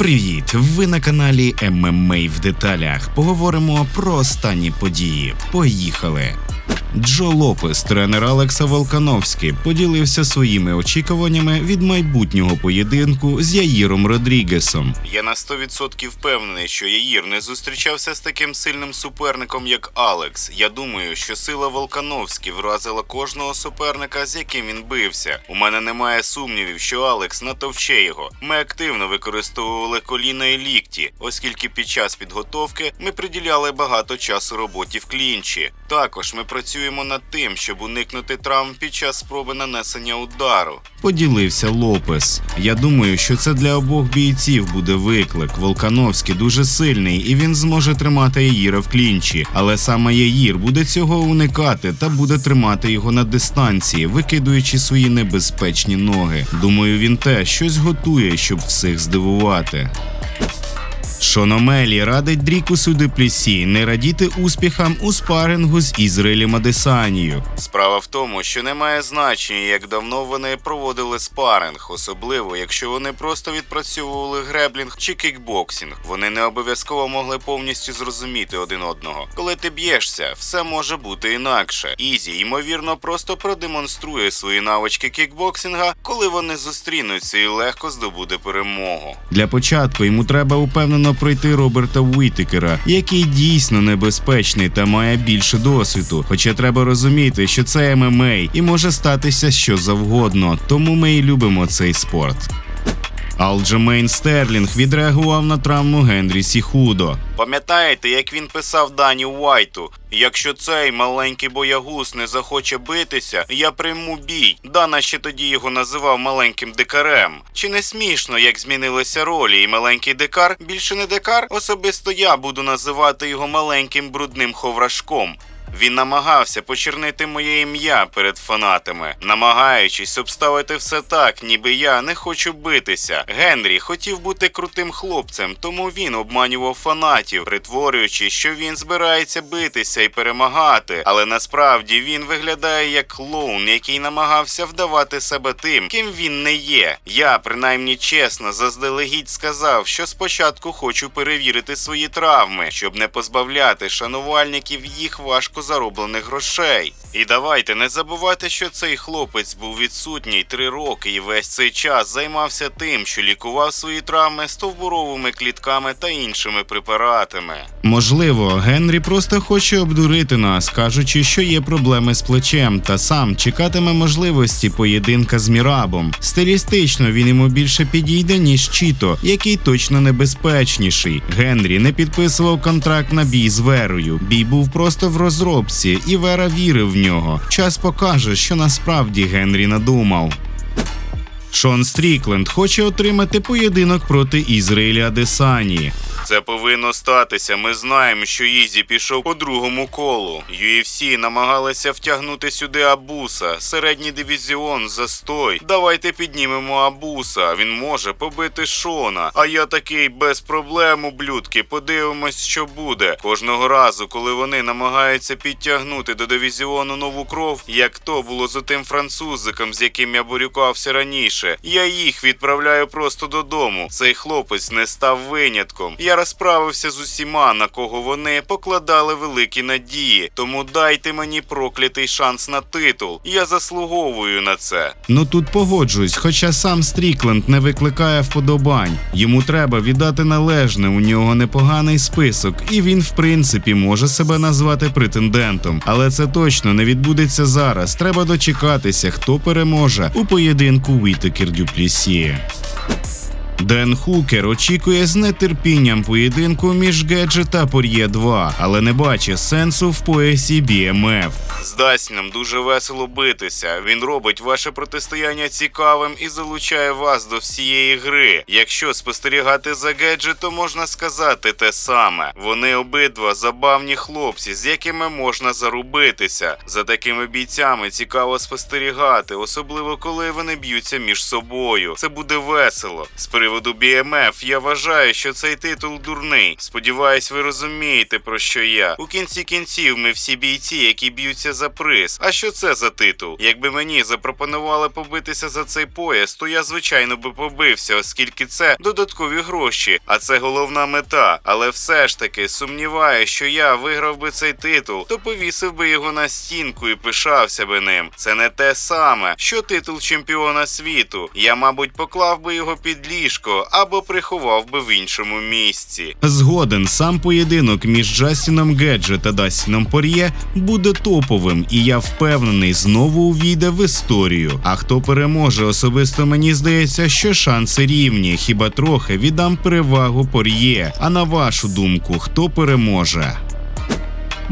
Привіт! Ви на каналі ММА в деталях. Поговоримо про останні події. Поїхали! Джо Лопес, тренер Алекса Волкановський, поділився своїми очікуваннями від майбутнього поєдинку з Яїром Родрігесом. Я на 100% впевнений, що Яїр не зустрічався з таким сильним суперником, як Алекс. Я думаю, що сила Волкановський вразила кожного суперника, з яким він бився. У мене немає сумнівів, що Алекс натовче його. Ми активно використовували коліна і лікті, оскільки під час підготовки ми приділяли багато часу роботі в клінчі. Також ми працюємо над тим, щоб уникнути травм під час спроби нанесення удару. Поділився Лопес. Я думаю, що це для обох бійців буде виклик. Волкановський дуже сильний і він зможе тримати Яїра в клінчі, але саме Яїр буде цього уникати та буде тримати його на дистанції, викидуючи свої небезпечні ноги. Думаю, він теж щось готує, щоб всіх здивувати. Шон Омелі радить Дрікусу Деплісі не радіти успіхам у спарингу з Ізраїлем Адесанією. Справа в тому, що немає значення, як давно вони проводили спаринг, особливо якщо вони просто відпрацьовували греблінг чи кікбоксинг. Вони не обов'язково могли повністю зрозуміти один одного. Коли ти б'єшся, все може бути інакше. Ізі, ймовірно, просто продемонструє свої навички кікбоксинга, коли вони зустрінуться і легко здобуде перемогу. Для початку йому треба упевнено пройти Роберта Уітекера, який дійсно небезпечний та має більше досвіду. Хоча треба розуміти, що це ММА і може статися що завгодно, тому ми і любимо цей спорт. Алджемейн Стерлінг відреагував на травму Генрі Сіхудо. Пам'ятаєте, як він писав Дані Уайту? Якщо цей маленький боягуз не захоче битися, я прийму бій. Дана ще тоді його називав маленьким дикарем. Чи не смішно, як змінилися ролі, і маленький дикар більше не дикар? Особисто я буду називати його маленьким брудним ховрашком. Він намагався почернити моє ім'я перед фанатами, намагаючись обставити все так, ніби я не хочу битися. Генрі хотів бути крутим хлопцем, тому він обманював фанатів, притворюючи, що він збирається битися і перемагати. Але насправді він виглядає як клоун, який намагався вдавати себе тим, ким він не є. Я принаймні чесно заздалегідь сказав, що спочатку хочу перевірити свої травми, щоб не позбавляти шанувальників їх важко зароблених грошей. І давайте не забувати, що цей хлопець був відсутній три роки і весь цей час займався тим, що лікував свої травми стовбуровими клітками та іншими препаратами. Можливо, Генрі просто хоче обдурити нас, кажучи, що є проблеми з плечем, та сам чекатиме можливості поєдинка з Мірабом. Стилістично він йому більше підійде, ніж Чіто, який точно небезпечніший. Генрі не підписував контракт на бій з Верою. Бій був просто в розробці, і Вера вірив в нього. Час покаже, що насправді Генрі надумав. Шон Стрікленд хоче отримати поєдинок проти Ізраїля Адесані. Це повинно статися. Ми знаємо, що Ізі пішов по другому колу. UFC намагалися втягнути сюди Абуса. Середній дивізіон застой. Давайте піднімемо Абуса. Він може побити Шона. А я такий без проблем, ублюдки. Подивимось, що буде. Кожного разу, коли вони намагаються підтягнути до дивізіону нову кров, як то було з тим французиком, з яким я борюкався раніше. Я їх відправляю просто додому. Цей хлопець не став винятком. Я розправився з усіма, на кого вони покладали великі надії. Тому дайте мені проклятий шанс на титул. Я заслуговую на це. Ну тут погоджуюсь, хоча сам Стрікленд не викликає вподобань. Йому треба віддати належне. У нього непоганий список, і він, в принципі, може себе назвати претендентом. Але це точно не відбудеться зараз. Треба дочекатися, хто переможе у поєдинку Вітекер Дюплісі. Ден Хукер очікує з нетерпінням поєдинку між Геджі та Пор'є 2, але не бачить сенсу в поясі BMF. Здасть нам дуже весело битися. Він робить ваше протистояння цікавим і залучає вас до всієї гри. Якщо спостерігати за Геджі, то можна сказати те саме. Вони обидва забавні хлопці, з якими можна зарубитися. За такими бійцями цікаво спостерігати, особливо коли вони б'ються між собою. Це буде весело. З приводу BMF, я вважаю, що цей титул дурний. Сподіваюсь, ви розумієте про що я. У кінці кінців ми всі бійці, які б'ються за приз. А що це за титул? Якби мені запропонували побитися за цей пояс, то я звичайно би побився, оскільки це додаткові гроші, а це головна мета. Але все ж таки сумніваю, що я виграв би цей титул, то повісив би його на стінку і пишався би ним. Це не те саме, що титул чемпіона світу. Я, мабуть, поклав би його під ліжко або приховав би в іншому місці. Згоден, сам поєдинок між Джастіном Гедже та Дастіном Пор'є буде топовим, і я впевнений, знову увійде в історію. А хто переможе, особисто мені здається, що шанси рівні. Хіба трохи віддам перевагу Пор'є. А на вашу думку, хто переможе?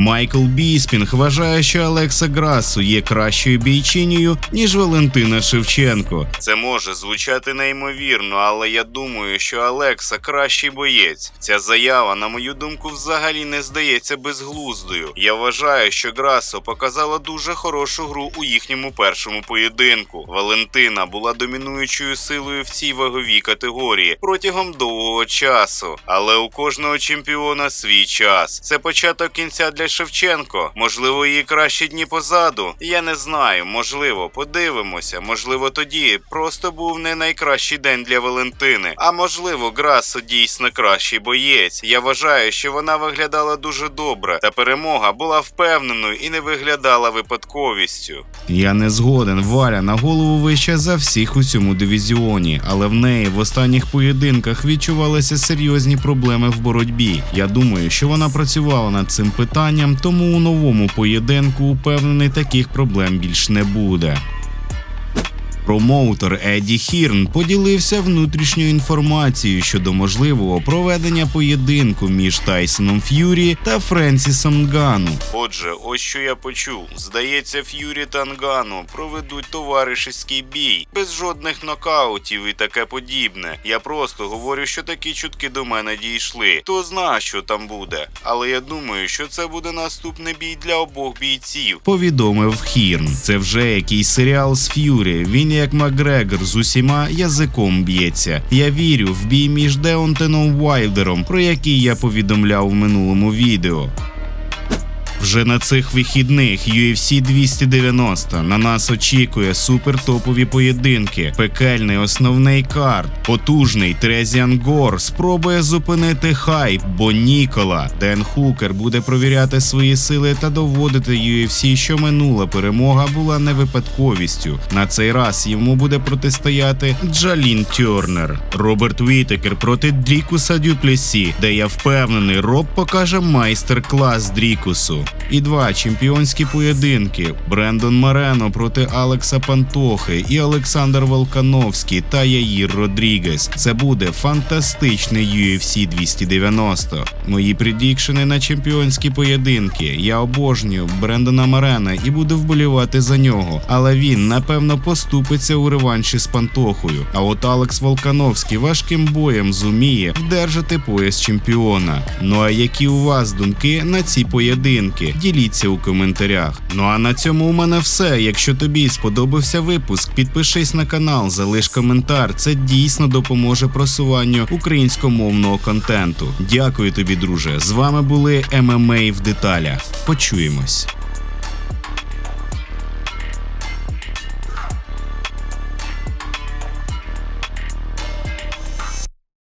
Майкл Біспінг вважає, що Алекса Грасу є кращою бійчинею, ніж Валентина Шевченко. Це може звучати неймовірно, але я думаю, що Алекса кращий боєць. Ця заява, на мою думку, взагалі не здається безглуздою. Я вважаю, що Грасо показала дуже хорошу гру у їхньому першому поєдинку. Валентина була домінуючою силою в цій ваговій категорії протягом довгого часу. Але у кожного чемпіона свій час. Це початок кінця для Шевченко. Можливо, її кращі дні позаду. Я не знаю. Можливо, подивимося. Можливо, тоді просто був не найкращий день для Валентини. А можливо, Грасо дійсно кращий боєць. Я вважаю, що вона виглядала дуже добре, та перемога була впевненою і не виглядала випадковістю. Я не згоден. Валя на голову вища за всіх у цьому дивізіоні, але в неї в останніх поєдинках відчувалися серйозні проблеми в боротьбі. Я думаю, що вона працювала над цим питанням, тому у новому поєдинку упевнений таких проблем більш не буде. Промоутер Едді Хірн поділився внутрішньою інформацією щодо можливого проведення поєдинку між Тайсоном Ф'юрі та Френсісом Нгану. Отже, ось що я почув. Здається, Ф'юрі та Нгану проведуть товаришеський бій без жодних нокаутів і таке подібне. Я просто говорю, що такі чутки до мене дійшли. Хто зна, що там буде. Але я думаю, що це буде наступний бій для обох бійців. Повідомив Хірн. Це вже якийсь серіал з Ф'юрі. Він як Макгрегор з усіма язиком б'ється. Я вірю в бій між Деонтеном Вайлдером, про який я повідомляв в минулому відео. Вже на цих вихідних UFC 290 на нас очікує супертопові поєдинки, пекельний основний карт, потужний Трезіан Гор спробує зупинити хайп, бо Нікола Ден Хукер буде провіряти свої сили та доводити UFC, що минула перемога була не випадковістю. На цей раз йому буде протистояти Джалін Тьорнер, Роберт Вітекер проти Дрікуса Дюплесі, де я впевнений, Роб покаже майстер-клас Дрікусу. І два чемпіонські поєдинки: Брендон Марено проти Алекса Пантохи і Олександр Волкановський та Яїр Родрігес. Це буде фантастичний UFC 290. Мої предікшени на чемпіонські поєдинки. Я обожнюю Брендона Марена і буду вболівати за нього. Але він напевно поступиться у реванші з Пантохою. А от Алекс Волкановський важким боєм зуміє вдержати пояс чемпіона. Ну а які у вас думки на ці поєдинки? Діліться у коментарях. Ну а на цьому у мене все. Якщо тобі сподобався випуск, підпишись на канал, залиш коментар. Це дійсно допоможе просуванню українськомовного контенту. Дякую тобі, друже. З вами були ММА в деталях. Почуємось.